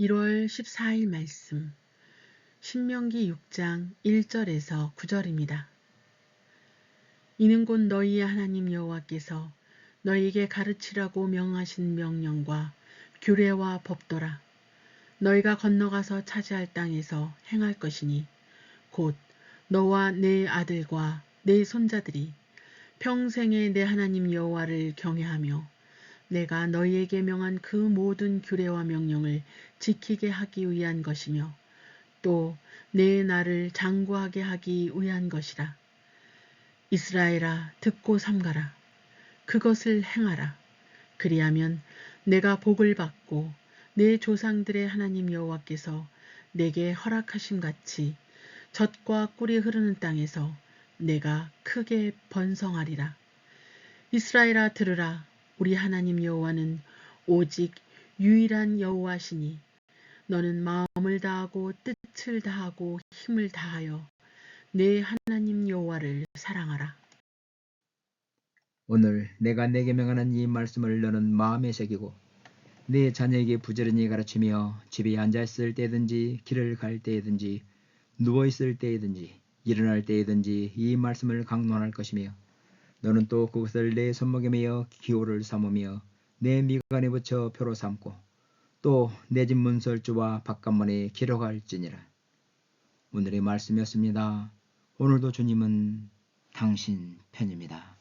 1월 14일 말씀 신명기 6장 1절에서 9절입니다. 이는 곧 너희의 하나님 여호와께서 너희에게 가르치라고 명하신 명령과 규례와 법도라. 너희가 건너가서 차지할 땅에서 행할 것이니 곧 너와 내 아들과 내 손자들이 평생에 내 하나님 여호와를 경외하며 내가 너희에게 명한 그 모든 규례와 명령을 지키게 하기 위한 것이며 또 내 나를 장구하게 하기 위한 것이라. 이스라엘아 듣고 삼가라. 그것을 행하라. 그리하면 내가 복을 받고 내 조상들의 하나님 여호와께서 내게 허락하신 같이 젖과 꿀이 흐르는 땅에서 내가 크게 번성하리라. 이스라엘아 들으라. 우리 하나님 여호와는 오직 유일한 여호와시니 너는 마음을 다하고 뜻을 다하고 힘을 다하여 내 하나님 여호와를 사랑하라. 오늘 내가 내게 명하는 이 말씀을 너는 마음에 새기고 내 자녀에게 부지런히 가르치며 집에 앉아있을 때든지 길을 갈 때든지 누워있을 때든지 일어날 때든지 이 말씀을 강론할 것이며 너는 또 그것을 내 손목에 매어 기호를 삼으며 내 미간에 붙여 표로 삼고 또 내 집 문설주와 바깥문에 기록할지니라. 오늘의 말씀이었습니다. 오늘도 주님은 당신 편입니다.